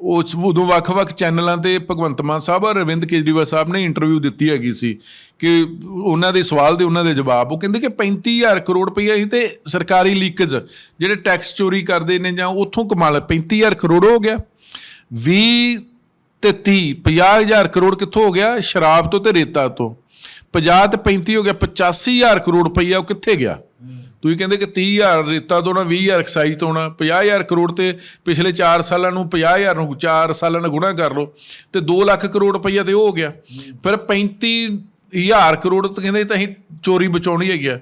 ਉਹ 'ਚ ਉਦੋਂ ਵੱਖ-ਵੱਖ ਚੈਨਲਾਂ ਤੇ ਭਗਵੰਤ ਮਾਨ ਸਾਹਿਬ ਔਰ ਅਰਵਿੰਦ ਕੇਜਰੀਵਾਲ ਸਾਹਿਬ ਨੇ ਇੰਟਰਵਿਊ ਦਿੱਤੀ ਹੈਗੀ ਸੀ ਕਿ ਉਹਨਾਂ ਦੇ ਸਵਾਲ ਦੇ ਉਹਨਾਂ ਦੇ ਜਵਾਬ ਉਹ ਕਹਿੰਦੇ ਕਿ 35000 ਕਰੋੜ ਰੁਪਈਆ ਹੀ ਤੇ ਸਰਕਾਰੀ ਲੀਕੇਜ ਜਿਹੜੇ ਟੈਕਸ ਚੋਰੀ ਕਰਦੇ ਨੇ ਜਾਂ ਉੱਥੋਂ ਕਮਾ ਲੈ 35000 ਕਰੋੜ ਹੋ ਗਿਆ। 20 ਤੇ 30 50000 ਕਰੋੜ ਕਿੱਥੋਂ ਹੋ ਗਿਆ? ਸ਼ਰਾਬ ਤੋਂ ਤੇ ਰੇਤਾ ਤੋਂ। 50 ਤੇ 35 ਹੋ ਗਿਆ 85000 ਕਰੋੜ ਰੁਪਈਆ ਉਹ ਕਿੱਥੇ ਗਿਆ? ਤੁਸੀਂ ਕਹਿੰਦੇ ਕਿ 30000 ਰੇਤਾ ਤੋਂ ਨਾ 20000 ਐਕਸਾਈਜ਼ ਤੋਂ ਨਾ 50000 ਕਰੋੜ ਤੇ ਪਿਛਲੇ 4 ਸਾਲਾਂ ਨੂੰ 50000 ਨੂੰ 4 ਸਾਲਾਂ ਨਾਲ ਗੁਣਾ ਕਰ ਲਓ, ਤੇ 2 ਲੱਖ ਕਰੋੜ ਰੁਪਈਆ ਤੇ ਉਹ ਹੋ ਗਿਆ। ਫਿਰ 35000 ਕਰੋੜ ਤੇ ਕਹਿੰਦੇ ਤਾਂ ਅਸੀਂ ਚੋਰੀ ਬਚਾਉਣੀ ਹੈਗੀ ਆ।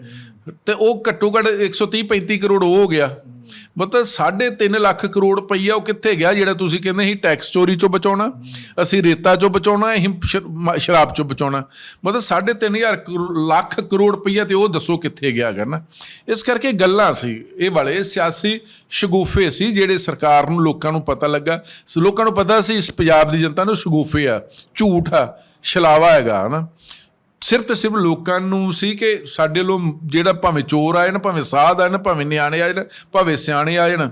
ਤੇ ਉਹ ਘੱਟੋ ਘੱਟ 130 35 ਕਰੋੜ ਉਹ ਹੋ ਗਿਆ। ਮਤਲਬ 3.5 ਲੱਖ ਕਰੋੜ ਰੁਪਈਆ ਉਹ ਕਿੱਥੇ ਗਿਆ ਜਿਹੜਾ ਤੁਸੀਂ ਕਹਿੰਦੇ ਸੀ ਟੈਕਸ ਚੋਰੀ ਚੋਂ ਬਚਾਉਣਾ, ਅਸੀਂ ਰੇਤਾ ਚੋਂ ਬਚਾਉਣਾ, ਅਸੀਂ ਸ਼ਰਾਬ ਚੋਂ ਬਚਾਉਣਾ। ਮਤਲਬ 3.5000 ਕਰੋ- ਲੱਖ ਕਰੋੜ ਰੁਪਈਆ ਤੇ ਉਹ ਦੱਸੋ ਕਿੱਥੇ ਗਿਆ ਹੈਗਾ ਨਾ। ਇਸ ਕਰਕੇ ਗੱਲਾਂ ਸੀ, ਇਹ ਵਾਲੇ ਸਿਆਸੀ ਸ਼ਗੂਫੇ ਸੀ ਜਿਹੜੇ ਸਰਕਾਰ ਨੂੰ ਲੋਕਾਂ ਨੂੰ ਪਤਾ ਲੱਗਾ। ਲੋਕਾਂ ਨੂੰ ਪਤਾ ਸੀ ਇਸ ਪੰਜਾਬ ਦੀ ਜਨਤਾ ਨੂੰ ਸ਼ਗੂਫੇ ਆ, ਝੂਠ ਆ, ਛਲਾਵਾ ਹੈਗਾ ਹਨਾ। ਸਿਰਫ ਤੇ ਸਿਰਫ ਲੋਕਾਂ ਨੂੰ ਸੀ ਕਿ ਸਾਡੇ ਲੋ ਜਿਹੜਾ ਭਾਵੇਂ ਚੋਰ ਆਏ ਨਾ, ਭਾਵੇਂ ਸਾਧ ਆਏ ਨਾ, ਭਾਵੇਂ ਨਿਆਣੇ ਆਏ ਨਾ, ਭਾਵੇਂ ਸਿਆਣੇ ਆਏ ਨਾ,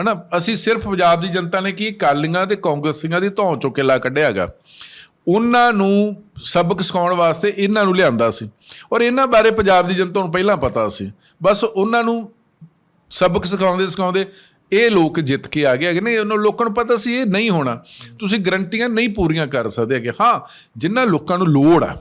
ਹਨਾ? ਅਸੀਂ ਸਿਰਫ ਪੰਜਾਬ ਦੀ ਜਨਤਾ ਨੇ ਕੀ ਕਾਲੀਆਂ ਤੇ ਕਾਂਗਰਸੀਆਂ ਦੀ ਧੌਂ ਚੋਂ ਕਿਲਾ ਕੱਢਿਆਗਾ ਉਹਨਾਂ ਨੂੰ ਸਬਕ ਸਿਖਾਉਣ ਵਾਸਤੇ ਇਹਨਾਂ ਨੂੰ ਲਿਆਂਦਾ ਸੀ। ਔਰ ਇਹਨਾਂ ਬਾਰੇ ਪੰਜਾਬ ਦੀ ਜਨਤਾ ਨੂੰ ਪਹਿਲਾਂ ਪਤਾ ਸੀ। ਬਸ ਉਹਨਾਂ ਨੂੰ ਸਬਕ ਸਿਖਾਉਂਦੇ ਸਿਖਾਉਂਦੇ ਇਹ ਲੋਕ ਜਿੱਤ ਕੇ ਆ ਗਏ ਹੈਗੇ ਨੇ। ਉਹਨਾਂ ਲੋਕਾਂ ਨੂੰ ਪਤਾ ਸੀ ਇਹ ਨਹੀਂ ਹੋਣਾ। ਤੁਸੀਂ ਗਰੰਟੀਆਂ ਨਹੀਂ ਪੂਰੀਆਂ ਕਰ ਸਕਦੇ ਹੈਗੇ। ਹਾਂ ਜਿਨ੍ਹਾਂ ਲੋਕਾਂ ਨੂੰ ਲੋੜ ਆ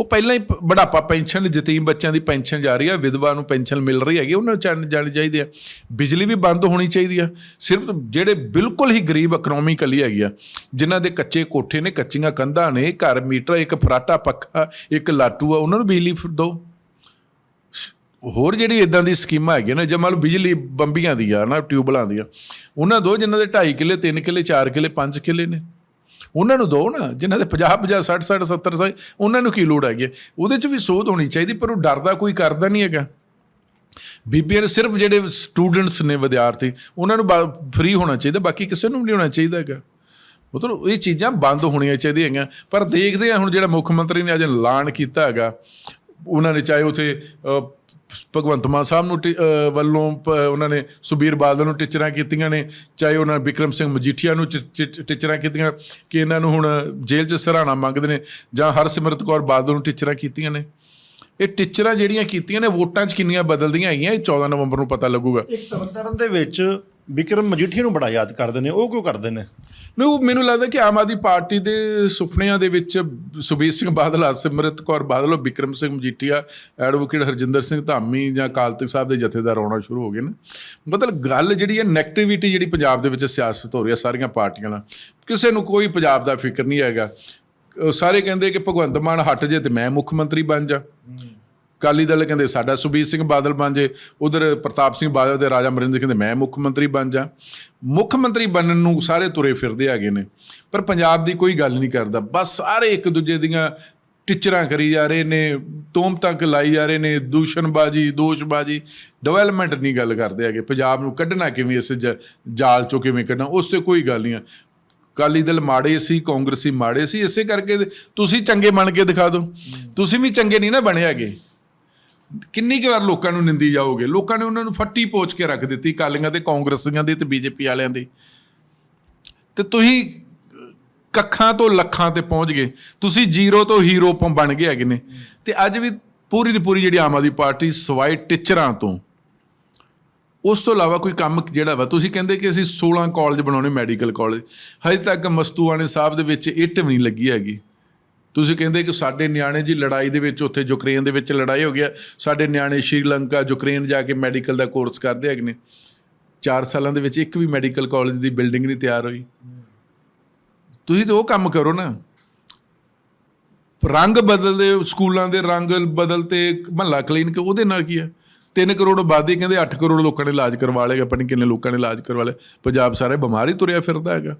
ਉਹ ਪਹਿਲਾਂ ਹੀ ਬੁਢਾਪਾ ਪੈਨਸ਼ਨ ਯਤੀਮ ਬੱਚਿਆਂ ਦੀ ਪੈਨਸ਼ਨ ਜਾ ਰਹੀ ਹੈ ਵਿਧਵਾ ਨੂੰ ਪੈਨਸ਼ਨ ਮਿਲ ਰਹੀ ਹੈਗੀ, ਉਹਨਾਂ ਨੂੰ ਜਾਣ- ਜਾਣੀ ਚਾਹੀਦੀ ਆ। ਬਿਜਲੀ ਵੀ ਬੰਦ ਹੋਣੀ ਚਾਹੀਦੀ ਆ। ਸਿਰਫ ਜਿਹੜੇ ਬਿਲਕੁਲ ਹੀ ਗਰੀਬ ਇਕਨੋਮਿਕਲੀ ਹੈਗੀ ਆ, ਜਿਨ੍ਹਾਂ ਦੇ ਕੱਚੇ ਕੋਠੇ ਨੇ, ਕੱਚੀਆਂ ਕੰਧਾਂ ਨੇ, ਘਰ ਮੀਟਰ, ਇੱਕ ਫਰਾਟਾ ਪੱਖਾ, ਇੱਕ ਲਾਟੂ ਆ, ਉਹਨਾਂ ਨੂੰ ਬਿਜਲੀ ਫਿਰ ਦਿਓ ਹੋਰ ਜਿਹੜੀ ਇਦਾਂ ਦੀ ਸਕੀਮਾਂ ਹੈਗੀਆਂ ਨੇ ਜੇ ਮੰਨ ਲਓ ਬਿਜਲੀ ਬੰਬੀਆਂ ਦੀ ਆ, ਨਾ ਟਿਊਬਲਾਂ ਦੀਆਂ ਉਹਨਾਂ ਦੋ, ਜਿਨ੍ਹਾਂ ਦੇ 2.5 ਕਿੱਲੇ 3 ਕਿੱਲੇ 4 ਕਿੱਲੇ 5 ਕਿੱਲੇ ਨੇ। ਉਹਨਾਂ ਨੂੰ ਦੋ ਨਾ, ਜਿਨ੍ਹਾਂ ਦੇ 50 50 60 60 70 ਸਾਲ ਉਹਨਾਂ ਨੂੰ ਕੀ ਲੋੜ ਹੈਗੀ ਹੈ? ਉਹਦੇ 'ਚ ਵੀ ਸੋਧ ਹੋਣੀ ਚਾਹੀਦੀ, ਪਰ ਉਹ ਡਰਦਾ ਕੋਈ ਕਰਦਾ ਨਹੀਂ ਹੈਗਾ ਬੀਬੀਆਂ ਸਿਰਫ ਜਿਹੜੇ ਸਟੂਡੈਂਟਸ ਨੇ ਵਿਦਿਆਰਥੀ, ਉਹਨਾਂ ਨੂੰ ਫ੍ਰੀ ਹੋਣਾ ਚਾਹੀਦਾ, ਬਾਕੀ ਕਿਸੇ ਨੂੰ ਵੀ ਨਹੀਂ ਹੋਣਾ ਚਾਹੀਦਾ ਹੈਗਾ ਮਤਲਬ ਇਹ ਚੀਜ਼ਾਂ ਬੰਦ ਹੋਣੀਆਂ ਚਾਹੀਦੀਆਂ ਹੈਗੀਆਂ, ਪਰ ਦੇਖਦੇ ਆ ਹੁਣ ਜਿਹੜਾ ਮੁੱਖ ਮੰਤਰੀ ਨੇ ਅੱਜ ਐਲਾਨ ਕੀਤਾ ਹੈਗਾ, ਉਹਨਾਂ ਨੇ ਚਾਹੇ ਉਥੇ ਭਗਵੰਤ ਮਾਨ ਸਾਹਿਬ ਨੂੰ ਟੀ- ਵੱਲੋਂ ਪ- ਉਹਨਾਂ ਨੇ ਸੁਬੀਰ ਬਾਦਲ ਨੂੰ ਟੀਚਰਾਂ ਕੀਤੀਆਂ ਨੇ, ਚਾਹੇ ਉਹਨਾਂ ਨੇ ਵਿਕਰਮ ਸਿੰਘ ਮਜੀਠੀਆ ਨੂੰ ਟਿ- ਟਿ- ਟੀਚਰਾਂ ਕੀਤੀਆਂ, ਕਿ ਇਹਨਾਂ ਨੂੰ ਹੁਣ ਜੇਲ੍ਹ 'ਚ ਸਰਾਣਾ ਮੰਗਦੇ ਨੇ, ਜਾਂ ਹਰਸਿਮਰਤ ਕੌਰ ਬਾਦਲ ਨੂੰ ਟੀਚਰਾਂ ਕੀਤੀਆਂ ਨੇ। ਇਹ ਟੀਚਰਾਂ ਜਿਹੜੀਆਂ ਕੀਤੀਆਂ ਨੇ, ਵੋਟਾਂ 'ਚ ਕਿੰਨੀਆਂ ਬਦਲਦੀਆਂ ਹੈਗੀਆਂ, ਇਹ 14 ਨਵੰਬਰ ਨੂੰ ਪਤਾ ਲੱਗੂਗਾ। ਇੱਕ ਤਰਨਤਾਰਨ ਦੇ ਵਿੱਚ ਵਿਕਰਮ ਮਜੀਠੀਆ ਨੂੰ ਬੜਾ ਯਾਦ ਕਰਦੇ ਨੇ, ਉਹ ਕਿਉਂ ਕਰਦੇ ਨੇ? ਨਹੀਂ, ਉਹ ਮੈਨੂੰ ਲੱਗਦਾ ਕਿ ਆਮ ਆਦਮੀ ਪਾਰਟੀ ਦੇ ਸੁਪਨਿਆਂ ਦੇ ਵਿੱਚ ਸੁਬੀਰ ਸਿੰਘ ਬਾਦਲ ਹਰਸਿਮਰਤ ਕੌਰ ਬਾਦਲ ਔਰ ਵਿਕਰਮ ਸਿੰਘ ਮਜੀਠੀਆ, ਐਡਵੋਕੇਟ ਹਰਜਿੰਦਰ ਸਿੰਘ ਧਾਮੀ ਜਾਂ ਅਕਾਲ ਤਖਤ ਸਾਹਿਬ ਦੇ ਜਥੇਦਾਰ ਆਉਣਾ ਸ਼ੁਰੂ ਹੋ ਗਏ ਨੇ। ਮਤਲਬ ਗੱਲ ਜਿਹੜੀ ਹੈ ਨੈਗੇਟਿਵਿਟੀ ਜਿਹੜੀ ਪੰਜਾਬ ਦੇ ਵਿੱਚ ਸਿਆਸਤ ਹੋ ਰਹੀ ਹੈ ਸਾਰੀਆਂ ਪਾਰਟੀਆਂ ਨਾਲ। ਕਿਸੇ ਨੂੰ ਕੋਈ ਪੰਜਾਬ ਦਾ ਫਿਕਰ ਨਹੀਂ ਹੈਗਾ। ਸਾਰੇ ਕਹਿੰਦੇ ਕਿ ਭਗਵੰਤ ਮਾਨ ਹਟ ਜੇ ਤੇ ਮੈਂ ਮੁੱਖ ਮੰਤਰੀ ਬਣ ਜਾ। ਅਕਾਲੀ ਦਲ ਕਹਿੰਦੇ ਸਾਡਾ ਸੁਬੀਰ ਸਿੰਘ ਬਾਦਲ ਬਣ ਜੇ, ਉਧਰ ਪ੍ਰਤਾਪ ਸਿੰਘ ਬਾਦਲ ਤੇ ਰਾਜਾ ਅਮਰਿੰਦਰ ਕਹਿੰਦੇ ਮੈਂ ਮੁੱਖ ਮੰਤਰੀ ਬਣ ਜਾ। ਮੁੱਖ ਮੰਤਰੀ ਬਣਨ ਨੂੰ ਸਾਰੇ ਤੁਰੇ ਫਿਰਦੇ ਹੈਗੇ ਨੇ, ਪਰ ਪੰਜਾਬ ਦੀ ਕੋਈ ਗੱਲ ਨਹੀਂ ਕਰਦਾ। ਬਸ ਸਾਰੇ ਇੱਕ ਦੂਜੇ ਦੀਆਂ ਟਿਚਰਾਂ ਕਰੀ ਜਾ ਰਹੇ ਨੇ ਤੋਮ ਤੱਕ ਲਾਈ ਜਾ ਰਹੇ ਨੇ, ਦੂਸ਼ਣਬਾਜੀ, ਦੋਸ਼ਬਾਜੀ ਡਿਵੈਲਪਮੈਂਟ ਨਹੀਂ ਗੱਲ ਕਰਦੇ ਹੈਗੇ। ਪੰਜਾਬ ਨੂੰ ਕੱਢਣਾ ਕਿਵੇਂ, ਇਸ ਜਾਲ ਚੋਂ ਕਿਵੇਂ ਕੱਢਣਾ, ਉਸ ਤੇ ਕੋਈ ਗੱਲ ਨਹੀਂ ਆ। ਅਕਾਲੀ ਦਲ ਮਾੜੇ ਸੀ, ਕਾਂਗਰਸੀ ਮਾੜੇ ਸੀ, ਇਸੇ ਕਰਕੇ ਤੁਸੀਂ ਚੰਗੇ ਬਣ ਕੇ ਦਿਖਾ ਦਿਓ। ਤੁਸੀਂ ਵੀ ਚੰਗੇ ਨਹੀਂ ਨਾ ਬਣੇ ਹੈਗੇ। ਕਿੰਨੀ ਕੁ ਵਾਰ ਲੋਕਾਂ ਨੂੰ ਨਿੰਦੀ ਜਾਓਗੇ? ਲੋਕਾਂ ਨੇ ਉਹਨਾਂ ਨੂੰ ਫੱਟੀ ਪੋਚ ਕੇ ਰੱਖ ਦਿੱਤੀ ਕਾਲੀਆਂ ਤੇ ਕਾਂਗਰਸੀਆਂ ਦੀ ਤੇ ਬੀਜੇਪੀ ਵਾਲਿਆਂ ਦੀ। ਤੇ ਤੁਸੀਂ ਕੱਖਾਂ ਤੋਂ ਲੱਖਾਂ ਤੇ ਪਹੁੰਚ ਗਏ। ਤੁਸੀਂ ਜ਼ੀਰੋ ਤੋਂ ਹੀਰੋ ਬਣ ਗਏ ਹੈਗੇ ਨੇ। ਤੇ ਅੱਜ ਵੀ ਪੂਰੀ ਦੀ ਪੂਰੀ ਜਿਹੜੀ ਆਮ ਆਦਮੀ ਪਾਰਟੀ ਸਵਾਈ ਟੀਚਰਾਂ ਤੋਂ। ਉਸ ਤੋਂ ਇਲਾਵਾ ਕੋਈ ਕੰਮ ਜਿਹੜਾ ਵਾ, ਤੁਸੀਂ ਕਹਿੰਦੇ ਕਿ ਅਸੀਂ 16 ਕਾਲਜ ਬਣਾਉਣੇ ਮੈਡੀਕਲ ਕਾਲਜ ਹਜੇ ਤੱਕ ਮਸਤੂਆਣੇ ਸਾਹਿਬ ਦੇ ਵਿੱਚ ਇੱਟ ਵੀ ਨਹੀਂ ਲੱਗੀ ਹੈਗੀ। ਤੁਸੀਂ ਕਹਿੰਦੇ ਕਿ ਸਾਡੇ ਨਿਆਣੇ ਜੀ ਲੜਾਈ ਦੇ ਵਿੱਚ ਉੱਥੇ ਯੂਕਰੇਨ ਦੇ ਵਿੱਚ ਲੜਾਈ ਹੋ ਗਿਆ ਸਾਡੇ ਨਿਆਣੇ ਸ਼੍ਰੀਲੰਕਾ, ਯੂਕਰੇਨ ਜਾ ਕੇ ਮੈਡੀਕਲ ਦਾ ਕੋਰਸ ਕਰਦੇ ਹੈਗੇ ਨੇ। 4 ਸਾਲਾਂ ਦੇ ਵਿੱਚ ਇੱਕ ਵੀ ਮੈਡੀਕਲ ਕਾਲਜ ਦੀ ਬਿਲਡਿੰਗ ਨਹੀਂ ਤਿਆਰ ਹੋਈ। ਤੁਸੀਂ ਤਾਂ ਉਹ ਕੰਮ ਕਰੋ ਨਾ। ਰੰਗ ਬਦਲਦੇ, ਸਕੂਲਾਂ ਦੇ ਰੰਗ ਬਦਲਤੇ, ਮਹੱਲਾ ਕਲੀਨਿਕ ਉਹਦੇ ਨਾਲ ਕੀ ਹੈ? 3 ਕਰੋੜ ਆਬਾਦੀ ਕਹਿੰਦੇ 8 ਕਰੋੜ ਲੋਕਾਂ ਨੇ ਇਲਾਜ ਕਰਵਾ ਲਏਗਾ ਪਤਾ ਨਹੀਂ ਕਿੰਨੇ ਲੋਕਾਂ ਨੇ ਇਲਾਜ ਕਰਵਾ ਲਿਆ ਪੰਜਾਬ ਸਾਰੇ ਬਿਮਾਰ ਹੀ ਤੁਰਿਆ ਫਿਰਦਾ ਹੈਗਾ।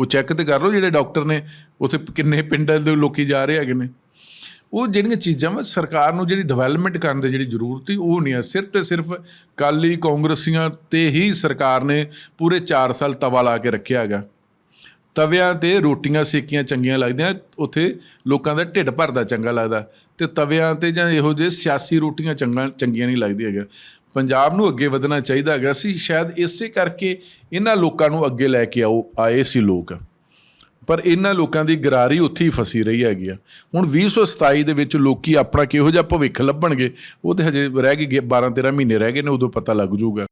ਉਹ ਚੈੱਕ ਤੇ ਕਰ ਲਓ ਜਿਹੜੇ ਡਾਕਟਰ ਨੇ, ਉੱਥੇ ਕਿੰਨੇ ਪਿੰਡਾਂ ਦੇ ਲੋਕੀ ਜਾ ਰਹੇ ਹੈਗੇ ਨੇ। ਉਹ ਜਿਹੜੀਆਂ ਚੀਜ਼ਾਂ ਵਾ, ਸਰਕਾਰ ਨੂੰ ਜਿਹੜੀ ਡਿਵੈਲਪਮੈਂਟ ਕਰਨ ਦੀ ਜਿਹੜੀ ਜ਼ਰੂਰਤ ਸੀ ਉਹ ਨਹੀਂ ਆ। ਸਿਰਫ ਤੇ ਸਿਰਫ ਕਾਲੀ ਕਾਂਗਰਸੀਆਂ ਤੇ ਹੀ ਸਰਕਾਰ ਨੇ ਪੂਰੇ 4 ਸਾਲ ਤਵਾ ਲਾ ਕੇ ਰੱਖਿਆ ਹੈਗਾ। ਤਵਿਆਂ ਤੇ ਰੋਟੀਆਂ ਸੇਕੀਆਂ ਚੰਗੀਆਂ ਲੱਗਦੀਆਂ, ਉੱਥੇ ਲੋਕਾਂ ਦਾ ਢਿੱਡ ਭਰਦਾ ਚੰਗਾ ਲੱਗਦਾ। ਤੇ ਤਵਿਆਂ ਤੇ ਜਾਂ ਇਹੋ ਜਿਹੇ ਸਿਆਸੀ ਰੋਟੀਆਂ ਚੰਗਾ, ਚੰਗੀਆਂ ਨਹੀਂ ਲੱਗਦੀਆਂ ਹੈਗਾ ਪੰਜਾਬ ਨੂੰ ਅੱਗੇ ਵਧਣਾ ਚਾਹੀਦਾ ਹੈਗਾ ਸੀ, ਸ਼ਾਇਦ ਇਸੇ ਕਰਕੇ ਇਹਨਾਂ ਲੋਕਾਂ ਨੂੰ ਅੱਗੇ ਲੈ ਕੇ ਆਓ, ਆਏ ਸੀ ਲੋਕ। ਪਰ ਇਹਨਾਂ ਲੋਕਾਂ ਦੀ ਗਰਾਰੀ ਉੱਥੇ ਹੀ ਫਸੀ ਰਹੀ ਹੈਗੀ ਆ। ਹੁਣ 2027 ਦੇ ਵਿੱਚ ਲੋਕੀ ਆਪਣਾ ਕਿਹੋ ਜਿਹਾ ਭਵਿੱਖ ਲੱਭਣਗੇ, ਉਹ ਤੇ ਹਜੇ ਰਹਿ ਗਏ 12 13 ਮਹੀਨੇ ਰਹਿ ਗਏ ਨੇ, ਉਦੋਂ ਪਤਾ ਲੱਗ ਜਾਊਗਾ।